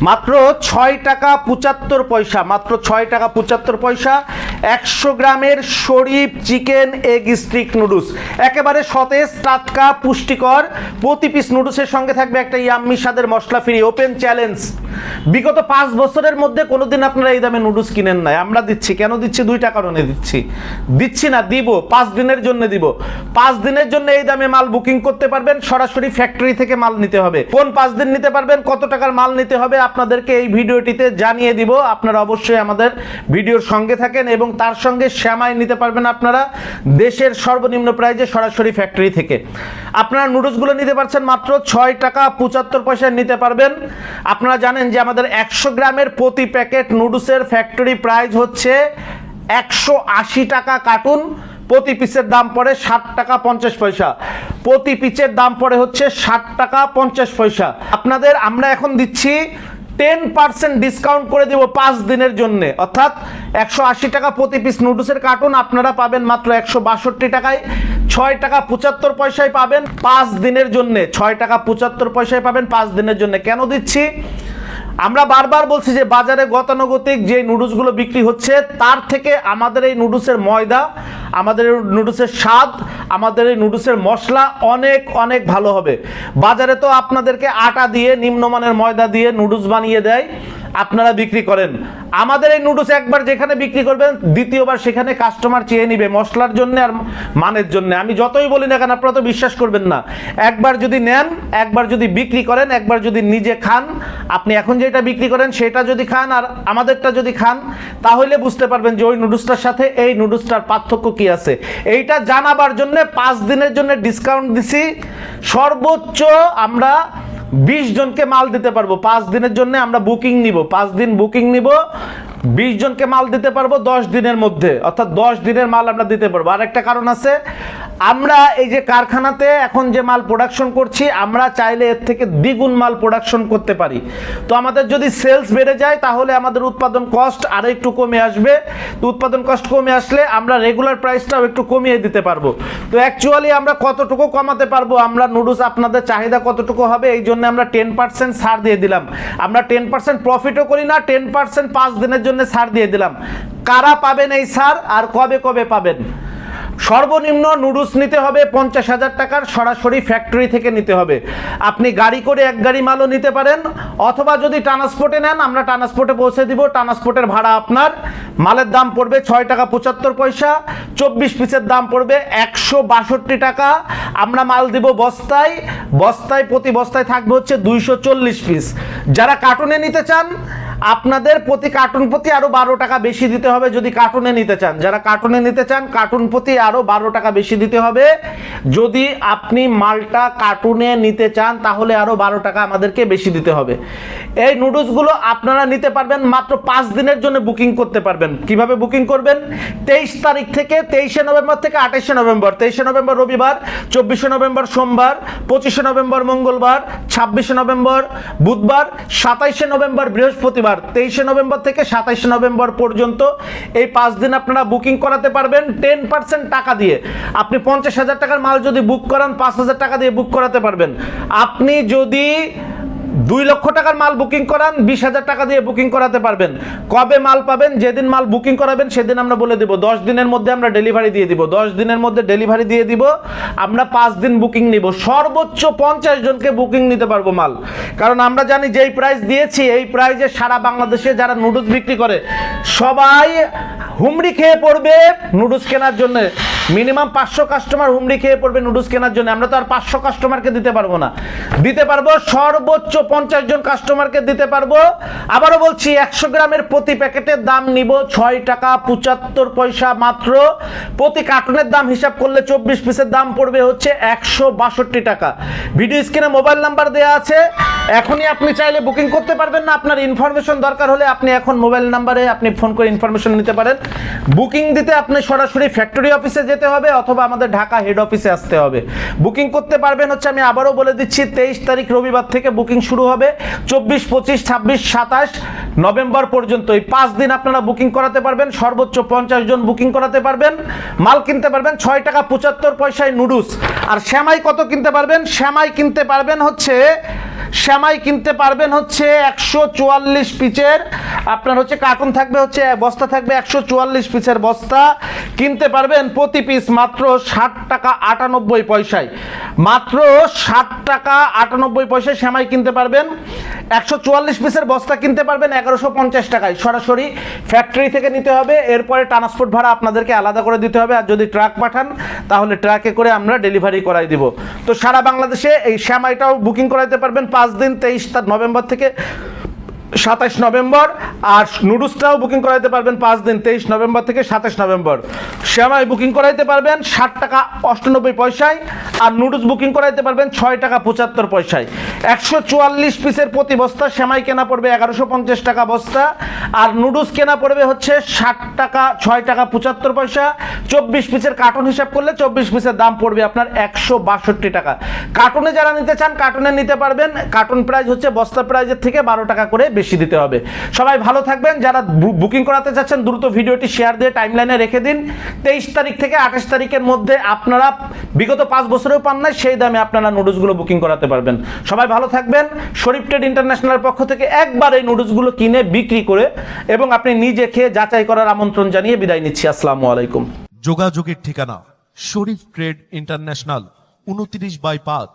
মাত্র ছয় টাকা পঁচাত্তর পয়সা, মাত্র ছয় টাকা পঁচাত্তর পয়সা, একশো গ্রামের Sharif chicken egg stick noodles. একেবারে সতেজ, টাটকা, পুষ্টিকর, প্রতি পিস নুডলসের সঙ্গে থাকবে একটা ইয়াম্মি স্বাদের মশলা ফ্রি ওপেন চ্যালেঞ্জ বিগত পাঁচ বছরের মধ্যে কোনোদিন আপনারা এই দামে নুডলস কিনেন নাই। আমরা দিচ্ছি। কেন দিচ্ছি? দুইটা কারণে দিচ্ছি। দিচ্ছি না, দিব। পাঁচ দিনের জন্য দিব। পাঁচ দিনের জন্য এই দামে মাল বুকিং করতে পারবেন। সরাসরি ফ্যাক্টরি থেকে মাল নিতে হবে। কোন পাঁচ দিন নিতে পারবেন? কত টাকার মাল নিতে হবে? আপনাদেরকে এই ভিডিওটিতে জানিয়ে দিব। আপনারা অবশ্যই আমাদের ভিডিওর সঙ্গে থাকেন এবং তার সঙ্গে শ্যামাই নিতে পারবেন আপনারা। দেশের সর্বনিম্ন প্রাইজে সরাসরি ফ্যাক্টরি থেকে। আপনারা নুডলসগুলো নিতে পারছেন মাত্র ছয় টাকা পঁচাত্তর পয়সায় নিতে পারবেন। আপনারা জানেন যে আমাদের একশো গ্রামের প্রতি প্যাকেট নুডলসের ফ্যাক্টরি প্রাইস হচ্ছে একশো আশি টাকা কার্টুন। প্রতি পিসের দাম পড়ে ষাট টাকা পঞ্চাশ পয়সা। প্রতি পিসের দাম পড়ে হচ্ছে ষাট টাকা পঞ্চাশ পয়সা। আপনাদের আমরা এখন দিচ্ছি টেন পার্সেন্ট ডিসকাউন্ট করে দেবো পাঁচ দিনের জন্য। অর্থাৎ একশো আশি টাকা প্রতি পিস নুডলসের কার্টুন আপনারা পাবেন মাত্র একশো বাষট্টি টাকায়। ছয় টাকা পঁচাত্তর পয়সায় পাবেন পাঁচ দিনের জন্য। ছয় টাকা পঁচাত্তর পয়সায় পাবেন পাঁচ দিনের জন্য। কেন দিচ্ছি? আমরা বারবার বলছি যে বাজারে গতানুগতিক যে নুডলসগুলো বিক্রি হচ্ছে, তার থেকে আমাদের এই নুডলসের ময়দা, আমাদের নুডলসের স্বাদ, আমাদের এই নুডলসের মশলা অনেক অনেক ভালো হবে। বাজারে তো আপনাদেরকে আটা দিয়ে, নিম্নমানের ময়দা দিয়ে নুডলস বানিয়ে দেয়। আপনারা বিক্রি করেন। আমাদের এই নুডলস একবার যেখানে বিক্রি করবেন, দ্বিতীয়বার সেখানে কাস্টমার চেয়ে নিবে মশলার জন্য আর মানের জন্য। আমি যতই বলি না কেন, আপনারা তো বিশ্বাস করবেন না। একবার যদি নেন, একবার যদি বিক্রি করেন, একবার যদি নিজে খান, আপনি এখন যেটা বিক্রি করেন, সেটা যদি খান আর আমাদেরটা যদি খান, তাহলে বুঝতে পারবেন যে ওই নুডলসটার সাথে এই নুডলসটার পার্থক্য কি আছে। এইটা জানাবার জন্য পাঁচ দিনের জন্য ডিসকাউন্ট দিছি। সর্বোচ্চ আমরা বিশ জনকে মাল দিতে পারব। পাঁচ দিনের জন্য আমরা বুকিং নিব। পাঁচ দিন বুকিং নিব। বিশ জনকে মাল দিতে পারব দশ দিনের মধ্যে। অর্থাৎ দশ দিনের মাল আমরা দিতে পারব। আর একটা কারণ আছে, আমরা এই যে কারখানাতে এখন যে মাল প্রোডাকশন করছি, আমরা চাইলে এর থেকে দ্বিগুণ মাল প্রোডাকশন করতে পারি। তো আমাদের যদি সেলস বেড়ে যায়, তাহলে আমাদের উৎপাদন কস্ট আরও একটু কমে আসবে। তো উৎপাদন কস্ট কমে আসলে আমরা রেগুলার প্রাইসটাও একটু কমিয়ে দিতে পারব। তো অ্যাকচুয়ালি আমরা কতটুকু কমাতে পারব? আমরা নুডলস আপনাদের চাহিদা কতটুকু হবে? এই জন্য আমরা টেন পার্সেন্ট ছাড় দিয়ে দিলাম। আমরা টেন পার্সেন্ট প্রফিটও করি না টেন পার্সেন্ট পাঁচ দিনের জন্য ছাড় দিয়ে দিলাম। কারা পাবেন এই ছাড় আর কবে কবে পাবেন? সর্বনিম্ন নুডলস নিতে হবে পঞ্চাশ হাজার টাকার, সরাসরি ফ্যাক্টরি থেকে নিতে হবে। আপনি গাড়ি করে এক গাড়ি মালও নিতে পারেন, অথবা যদি ট্রান্সপোর্টে নেন, আমরা ট্রান্সপোর্টে পৌঁছে দিব। ট্রান্সপোর্টের ভাড়া আপনার। মালের দাম পড়বে ছয় টাকা পঁচাত্তর পয়সা, চব্বিশ পিসের দাম পড়বে একশো বাষট্টি টাকা। আমরা মাল দিব বস্তায়। বস্তায় প্রতি বস্তায় থাকবে হচ্ছে দুইশো চল্লিশ পিস। যারা কার্টুনে নিতে চান আপনাদের প্রতি কার্টুন প্রতি আরও বারো টাকা বেশি দিতে হবে যদি কার্টুনে নিতে চান। যারা কার্টুনে নিতে চান কার্টুন প্রতি আরও বারো টাকা বেশি দিতে হবে। যদি আপনি মালটা কার্টুনে নিতে চান, তাহলে আরও বারো টাকা আমাদেরকে বেশি দিতে হবে। এই নুডলসগুলো আপনারা নিতে পারবেন, মাত্র পাঁচ দিনের জন্য বুকিং করতে পারবেন। কীভাবে বুকিং করবেন? তেইশ তারিখ থেকে তেইশে নভেম্বর থেকে আঠাশে নভেম্বর। তেইশে নভেম্বর রবিবার, চব্বিশে নভেম্বর সোমবার, পঁচিশে নভেম্বর মঙ্গলবার, ছাব্বিশে নভেম্বর বুধবার, সাতাইশে নভেম্বর বৃহস্পতিবার। তেইশে নভেম্বর থেকে সাতাইশে নভেম্বর পর্যন্ত এই পাঁচ দিন আপনারা বুকিং করাতে পারবেন টেন পার্সেন্ট টাকা দিয়ে। আপনি পঞ্চাশ হাজার টাকার মাল যদি বুক করান, পাঁচ হাজার টাকা দিয়ে বুক করাতে পারবেন। আপনি যদি দুই লক্ষ টাকার মাল বুকিং করান, বিশ হাজার টাকা দিয়ে বুকিং করাতে পারবেন। কবে মাল পাবেন, যেদিন মাল বুকিং করাবেন, সেদিন আমরা বলে দিব। দশ দিনের মধ্যে আমরা ডেলিভারি দিয়ে দিব। দশ দিনের মধ্যে ডেলিভারি দিয়ে দিব। আমরা পাঁচ দিন বুকিং নিব। সর্বোচ্চ পঞ্চাশ জনকে বুকিং নিতে পারব মাল। কারণ আমরা জানি যেই প্রাইস দিয়েছি, এই প্রাইসে সারা বাংলাদেশে যারা নুডলস বিক্রি করে, সবাই হুমড়ি খেয়ে পড়বে নুডলস কেনার জন্য। মিনিমাম পাঁচশো কাস্টমার হুমড়ি খেয়ে পড়বে নুডলস কেনার জন্য। আমরা তো আর পাঁচশো কাস্টমারকে দিতে পারব না। দিতে পারব সর্বোচ্চ পঞ্চাশ জন কাস্টমারকে দিতে পারব। আবারও বলছি, একশো গ্রামের প্রতি প্যাকেটের দাম নিব ছয় টাকা পঁচাত্তর পয়সা মাত্র। প্রতি কার্টুনের দাম হিসাব করলে চব্বিশ পিসের দাম পড়বে হচ্ছে একশো বাষট্টি টাকা। ভিডিও স্ক্রিনে মোবাইল নাম্বার দেওয়া আছে। এখনই আপনি চাইলে বুকিং করতে পারবেন না। আপনার ইনফরমেশন দরকার হলে আপনি এখন মোবাইল নাম্বারে আপনি ফোন করে ইনফরমেশন নিতে পারেন। বুকিং দিতে আপনি সরাসরি ফ্যাক্টরি অফিসে যেতে হবে অথবা আমাদের ঢাকা হেড অফিসে আসতে হবে। বুকিং করতে পারবেন হচ্ছে আমি আবারও বলে দিচ্ছি, তেইশ তারিখ রবিবার থেকে বুকিং শুরু হবে। চব্বিশ, পঁচিশ, ছাব্বিশ, সাতাশ নভেম্বর পর্যন্ত এই পাঁচ দিন আপনারা বুকিং করাতে পারবেন। সর্বোচ্চ পঞ্চাশ জন বুকিং করাতে পারবেন। মাল কিনতে পারবেন। ছয় টাকা পঁচাত্তর পয়সায় নুডলস। আর শ্যামাই কত কিনতে পারবেন? শ্যামাই কিনতে পারবেন হচ্ছে শ্যামাই কিনতে পারবেন হচ্ছে একশো চুয়াল্লিশ পিচের আপনার হচ্ছে কার্টুন থাকবে হচ্ছে বস্তা থাকবে একশো চুয়াল্লিশ পিচের বস্তা। কিনতে পারবেন প্রতি পিস মাত্র ষাট টাকা আটানব্বই পয়সায়। মাত্র ষাট টাকা আটানব্বই পয়সায় শ্যামাই কিনতে পারবেন। একশো চুয়াল্লিশ পিসের বস্তা কিনতে পারবেন এগারোশো পঞ্চাশ টাকায়। সরাসরি ফ্যাক্টরি থেকে নিতে হবে, এরপরে ট্রান্সপোর্ট ভাড়া আপনাদেরকে আলাদা করে দিতে হবে, আর যদি ট্রাক পাঠান, তাহলে ট্রাকে করে আমরা ডেলিভারি করাই দিব। তো সারা বাংলাদেশে এই শ্যামাইটাও বুকিং করাইতে পারবেন পাঁচ দিন, তেইশ নভেম্বর থেকে সাতাশ নভেম্বর, আর নুডলসটাও বুকিং করাইতে পারবেন পাঁচ দিন, তেইশ নভেম্বর থেকে সাতাশ নভেম্বর। শ্যামাই বুকিং করাইতে পারবেন ষাট টাকা অষ্টানব্বই পয়সায় আর নুডলস বুকিং করাইতে পারবেন ছয় টাকা পঁচাত্তর পয়সায়। একশো চুয়াল্লিশ পিসের প্রতি বস্তা, সেমাই কেনা পড়বে এগারোশো পঞ্চাশ টাকা বস্তা। আর নুডলস কেনা পড়বে হচ্ছে ষাট টাকা, ছয় টাকা পঁচাত্তর পয়সা। চব্বিশ পিসের কার্টুন হিসাব করলে চব্বিশ পিসের দাম পড়বে আপনার একশো বাষট্টি টাকা। কার্টুনে যারা নিতে চান কার্টুনে নিতে পারবেন। কার্টুন প্রাইস হচ্ছে বস্তা প্রাইজের থেকে বারো টাকা করে বেশি দিতে হবে। সবাই ভালো থাকবেন। যারা বুকিং করাতে চাচ্ছেন, দ্রুত ভিডিওটি শেয়ার দিয়ে টাইমলাইনে রেখে দিন। তেইশ তারিখ থেকে আঠাশ তারিখের মধ্যে আপনারা বিগত পাঁচ বছরেও পান নাই, সেই দামে আপনারা নুডলসগুলো বুকিং করাতে পারবেন। সবাই ভালো থাকবেন। শরীফ ট্রেড ইন্টারন্যাশনাল পক্ষ থেকে একবার এই নুডলসগুলো কিনে বিক্রি করে এবং আপনি নিজে খেয়ে যাচাই করার আমন্ত্রণ জানিয়ে বিদায় নিচ্ছি। আসসালামু আলাইকুম। যোগাযোগের ঠিকানা, শরীফ ট্রেড ইন্টারন্যাশনাল, উনত্রিশ বাই পাঁচ,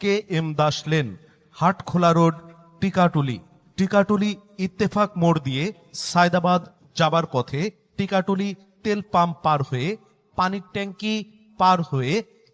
K M Das lane, Hatkhola road, Tikatuli. Tikatuli Ittefaq মোড় দিয়ে সায়দাবাদ যাবার পথে টিকাটুলি তেল পাম্প পার হয়ে, পানির ট্যাঙ্কি পার হয়ে